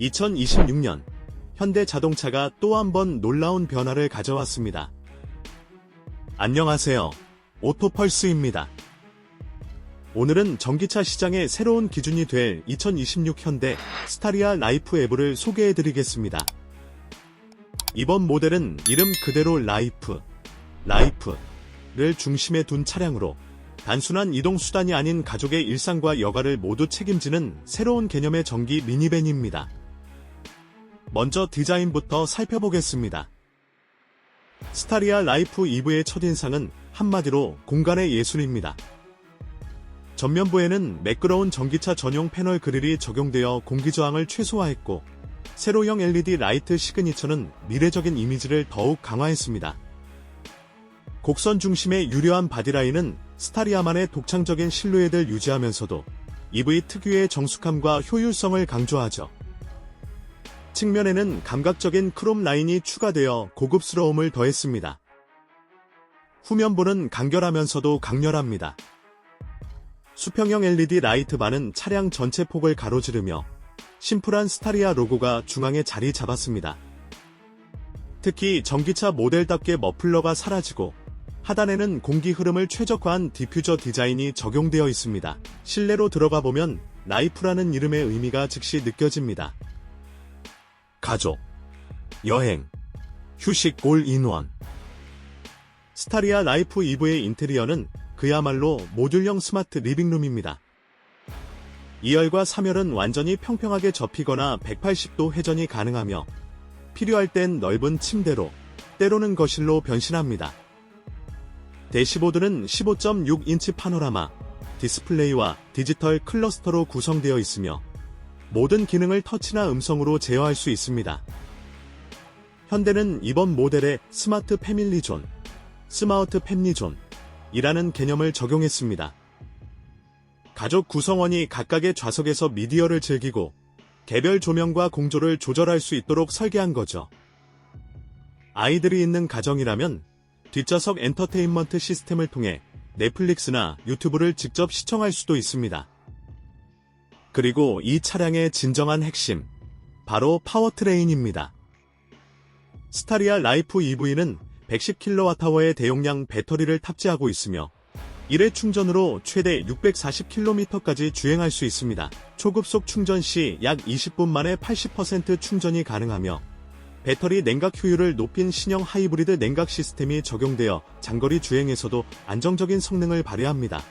2026년 현대 자동차가 또 한 번 놀라운 변화를 가져왔습니다. 안녕하세요. 오토펄스입니다. 오늘은 전기차 시장의 새로운 기준이 될 2026 현대 스타리아 라이프 에브를 소개해드리겠습니다. 이번 모델은 이름 그대로 라이프, 라이프를 중심에 둔 차량으로 단순한 이동수단이 아닌 가족의 일상과 여가를 모두 책임지는 새로운 개념의 전기 미니밴입니다. 먼저 디자인부터 살펴보겠습니다. 스타리아 라이프 EV의 첫인상은 한마디로 공간의 예술입니다. 전면부에는 매끄러운 전기차 전용 패널 그릴이 적용되어 공기저항을 최소화했고, 세로형 LED 라이트 시그니처는 미래적인 이미지를 더욱 강화했습니다. 곡선 중심의 유려한 바디라인은 스타리아만의 독창적인 실루엣을 유지하면서도 EV 특유의 정숙함과 효율성을 강조하죠. 측면에는 감각적인 크롬 라인이 추가되어 고급스러움을 더했습니다. 후면부는 간결하면서도 강렬합니다. 수평형 LED 라이트 반은 차량 전체 폭을 가로지르며 심플한 스타리아 로고가 중앙에 자리 잡았습니다. 특히 전기차 모델답게 머플러가 사라지고 하단에는 공기 흐름을 최적화한 디퓨저 디자인이 적용되어 있습니다. 실내로 들어가 보면 라이프라는 이름의 의미가 즉시 느껴집니다. 가족, 여행, 휴식 올 인원. 스타리아 라이프 이브의 인테리어는 그야말로 모듈형 스마트 리빙룸입니다. 2열과 3열은 완전히 평평하게 접히거나 180도 회전이 가능하며 필요할 땐 넓은 침대로 때로는 거실로 변신합니다. 대시보드는 15.6인치 파노라마, 디스플레이와 디지털 클러스터로 구성되어 있으며 모든 기능을 터치나 음성으로 제어할 수 있습니다. 현대는 이번 모델에 스마트 패밀리 존, 스마트 팹리 존이라는 개념을 적용했습니다. 가족 구성원이 각각의 좌석에서 미디어를 즐기고 개별 조명과 공조를 조절할 수 있도록 설계한 거죠. 아이들이 있는 가정이라면 뒷좌석 엔터테인먼트 시스템을 통해 넷플릭스나 유튜브를 직접 시청할 수도 있습니다. 그리고 이 차량의 진정한 핵심, 바로 파워트레인입니다. 스타리아 라이프 EV는 110kWh의 대용량 배터리를 탑재하고 있으며 1회 충전으로 최대 640km까지 주행할 수 있습니다. 초급속 충전 시 약 20분 만에 80% 충전이 가능하며 배터리 냉각 효율을 높인 신형 하이브리드 냉각 시스템이 적용되어 장거리 주행에서도 안정적인 성능을 발휘합니다.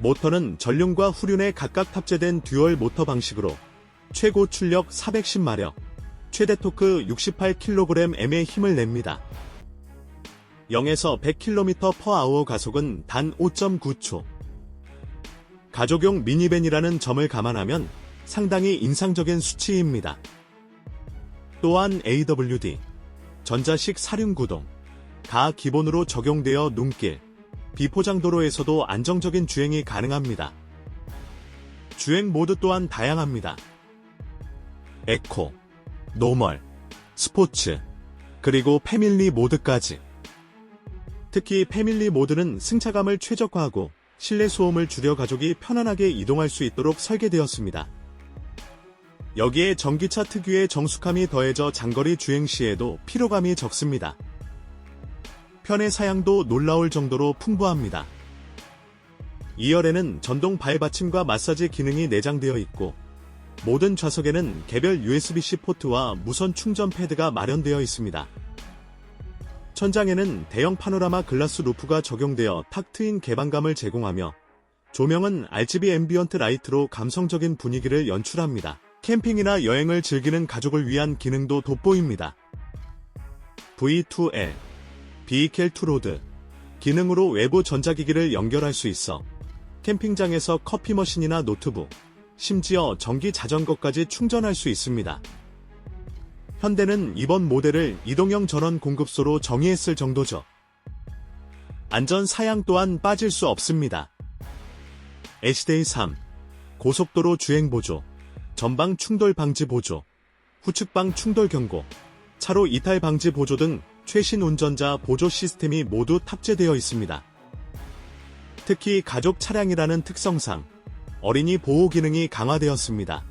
모터는 전륜과 후륜에 각각 탑재된 듀얼 모터 방식으로 최고 출력 410마력, 최대 토크 68kgm의 힘을 냅니다. 0에서 100km/h 가속은 단 5.9초. 가족용 미니밴이라는 점을 감안하면 상당히 인상적인 수치입니다. 또한 AWD, 전자식 사륜 구동, 가 기본으로 적용되어 눈길, 비포장도로에서도 안정적인 주행이 가능합니다. 주행 모드 또한 다양합니다. 에코, 노멀, 스포츠, 그리고 패밀리 모드까지. 특히 패밀리 모드는 승차감을 최적화하고 실내 소음을 줄여 가족이 편안하게 이동할 수 있도록 설계되었습니다. 여기에 전기차 특유의 정숙함이 더해져 장거리 주행 시에도 피로감이 적습니다. 편의 사양도 놀라울 정도로 풍부합니다. 2열에는 전동 발받침과 마사지 기능이 내장되어 있고 모든 좌석에는 개별 USB-C 포트와 무선 충전 패드가 마련되어 있습니다. 천장에는 대형 파노라마 글라스 루프가 적용되어 탁 트인 개방감을 제공하며 조명은 RGB 앰비언트 라이트로 감성적인 분위기를 연출합니다. 캠핑이나 여행을 즐기는 가족을 위한 기능도 돋보입니다. V2L, 비이켈 투로드 기능으로 외부 전자기기를 연결할 수 있어 캠핑장에서 커피 머신이나 노트북, 심지어 전기 자전거까지 충전할 수 있습니다. 현대는 이번 모델을 이동형 전원 공급소로 정의했을 정도죠. 안전 사양 또한 빠질 수 없습니다. HDA 3 고속도로 주행 보조 전방 충돌 방지 보조, 후측방 충돌 경고, 차로 이탈 방지 보조 등 최신 운전자 보조 시스템이 모두 탑재되어 있습니다. 특히 가족 차량이라는 특성상 어린이 보호 기능이 강화되었습니다.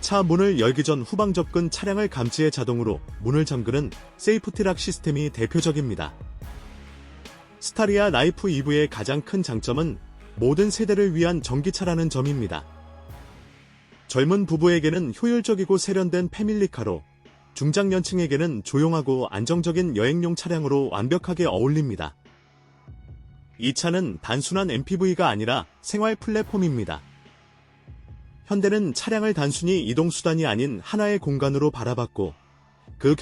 차 문을 열기 전 후방 접근 차량을 감지해 자동으로 문을 잠그는 세이프티락 시스템이 대표적입니다. 스타리아 라이프 EV의 가장 큰 장점은 모든 세대를 위한 전기차라는 점입니다. 젊은 부부에게는 효율적이고 세련된 패밀리카로 중장년층에게는 조용하고 안정적인 여행용 차량으로 완벽하게 어울립니다. 이 차는 단순한 MPV가 아니라 생활 플랫폼입니다. 현대는 차량을 단순히 이동수단이 아닌 하나의 공간으로 바라봤고 그